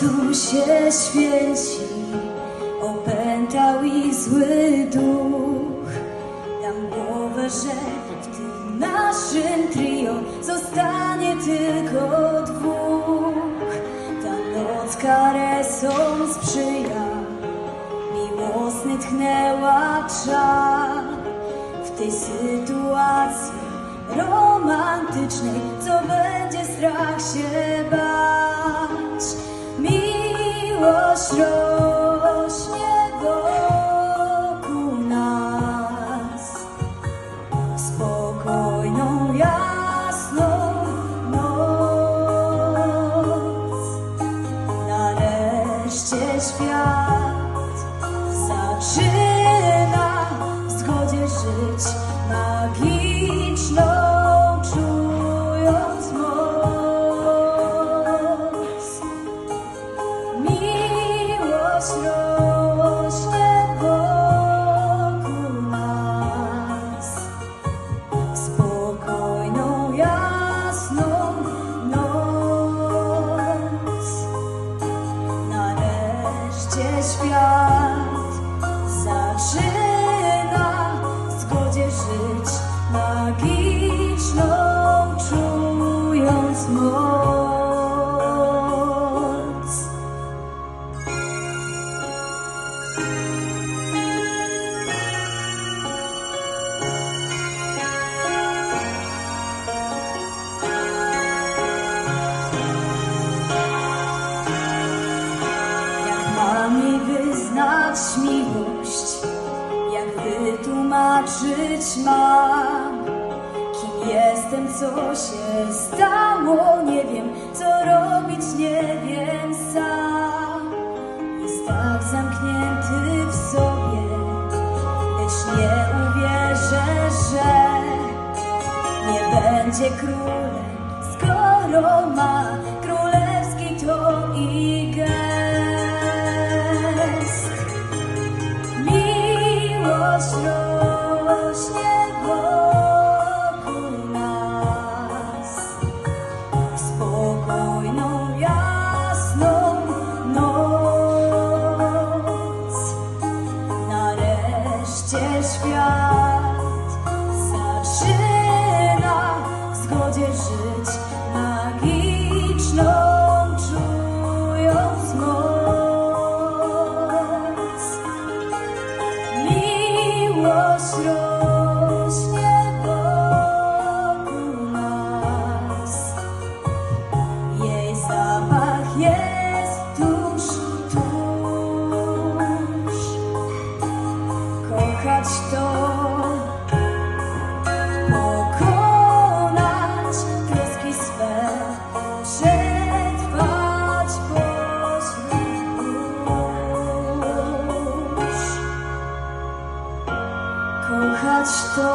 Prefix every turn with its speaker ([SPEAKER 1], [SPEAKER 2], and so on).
[SPEAKER 1] się święci, opętał ich zły duch. Dam głowę, że w tym naszym trio zostanie tylko dwóch. Ta noc karesom sprzyja, miłosny tchnęła czar. W tej sytuacji romantycznej, co będzie strach się bać. Rośnie wokół nas, spokojną, jasną noc. Nareszcie świat zaczyna w żyć magiczną, wytłumaczyć mam, kim jestem, co się stało, nie wiem, co robić, nie wiem sam. Jest tak zamknięty w sobie, lecz nie uwierzę, że nie będzie królem, skoro ma królewski ton i gest. pokonać troski swe, przetrwać pośród burz. Kochać to